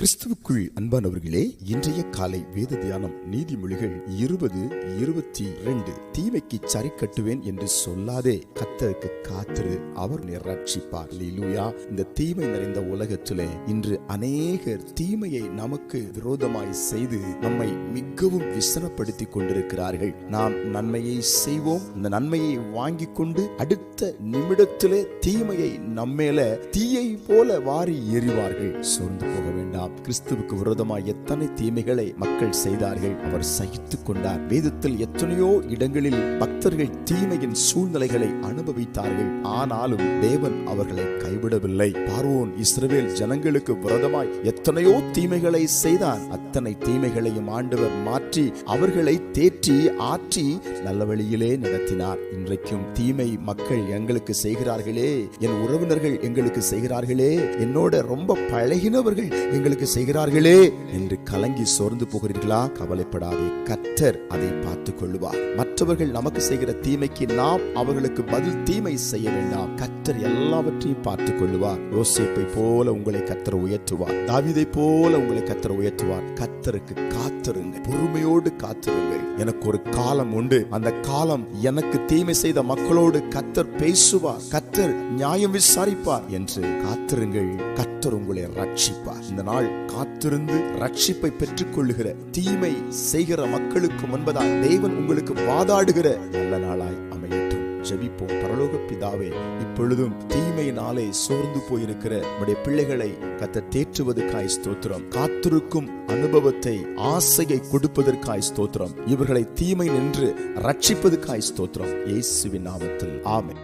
கிறிஸ்துவுக்குள் அன்பானவர்களே இன்றைய காலை வேத தியானம் நீதிமொழிகள் இருபது இருபத்தி ரெண்டு தீமைக்கு சரி கட்டுவேன் என்று சொல்லாதே கத்தருக்கு காத்திரு அவர் நிரட்சிப்பார் லீலூயா இந்த தீமை நிறைந்த உலகத்திலே இன்று அநேகர் தீமையை நமக்கு விரோதமாய் செய்து நம்மை மிகவும் விசனப்படுத்தி கொண்டிருக்கிறார்கள். நாம் நன்மையை செய்வோம் இந்த நன்மையை வாங்கி கொண்டு அடுத்த நிமிடத்திலே தீமையை நம்மேல தீயை போல வாரி எறிவார்கள். சோர்ந்து போக வேண்டாம். கிறிஸ்துவுக்கு விரோதமாய் எத்தனை தீமைகளை மக்கள் செய்தார்கள் அவர் சகித்துக் கொண்டார். வேதத்தில் எத்தனையோ இடங்களில் பக்தர்கள் தீமையின் சூழ்நிலைகளை அனுபவித்தார்கள். ஆனாலும் தேவன் அவர்களை கைவிடவில்லை. பார்வோன் இஸ்ரேல் ஜனங்களுக்கு விரோதமாய் எத்தனையோ தீமைகளை செய்தான். அத்தனை தீமைகளையும் ஆண்டவர் மாற்றி அவர்களை தேற்றி ஆற்றி நல்ல வழியிலே நடத்தினார். இன்றைக்கும் தீமை மக்கள் எங்களுக்கு செய்கிறார்களே. என் உறவினர்கள் எங்களுக்கு செய்கிறார்களே. என்னோட ரொம்ப பழகினவர்கள் எங்களுக்கு செய்கிறார்களே என்று கலங்கி சோர்ந்து போகிறீர்களா? கவலைப்படாதே கத்தர் அதை பார்த்துக் கொள்வார் மற்றவர்கள் நமக்கு செய்கிற தீமைக்கு நாம் அவர்களுக்கு பதில் தீமை செய்ய வேண்டாம். கத்தர் எல்லாவற்றையும் பார்த்துக் கொள்வார் யோசிப்பை போல உங்களை கத்தர் உயர்த்துவார். தாவிதை போல உங்களை கத்தர் உயர்த்துவார். கத்தருக்கு காத்திருங்க பொறுமையோடு காத்திருங்கள். எனக்கு ஒரு காலம் உண்டு. அந்த காலம் எனக்கு தீமை செய்த மக்களோடு கத்தர் பேசுவார். கத்தர் நியாயம் விசாரிப்பார் என்று காத்திருங்கள். கத்தர் உங்களை ரட்சிப்பார். இந்த நாள் நாள் காத்திருந்து ரட்சிப்பை பெற்றுக் கொள்ளுகிற தீமை செய்கிற மக்களுக்கு முன்பதாக தேவன் உங்களுக்கு வாதாடுகிற நல்ல நாளாய் அமையட்டும். ஜெபிப்போம். பரலோக பிதாவே இப்பொழுதும் தீமையினாலே சோர்ந்து போயிருக்கிற நம்முடைய பிள்ளைகளை கத்த தேற்றுவதற்காய் ஸ்தோத்திரம். காத்திருக்கும் அனுபவத்தை ஆசையை கொடுப்பதற்காய் ஸ்தோத்திரம். இவர்களை தீமை நின்று ரட்சிப்பதற்காய் ஸ்தோத்திரம். இயேசுவின் நாமத்தில். ஆமை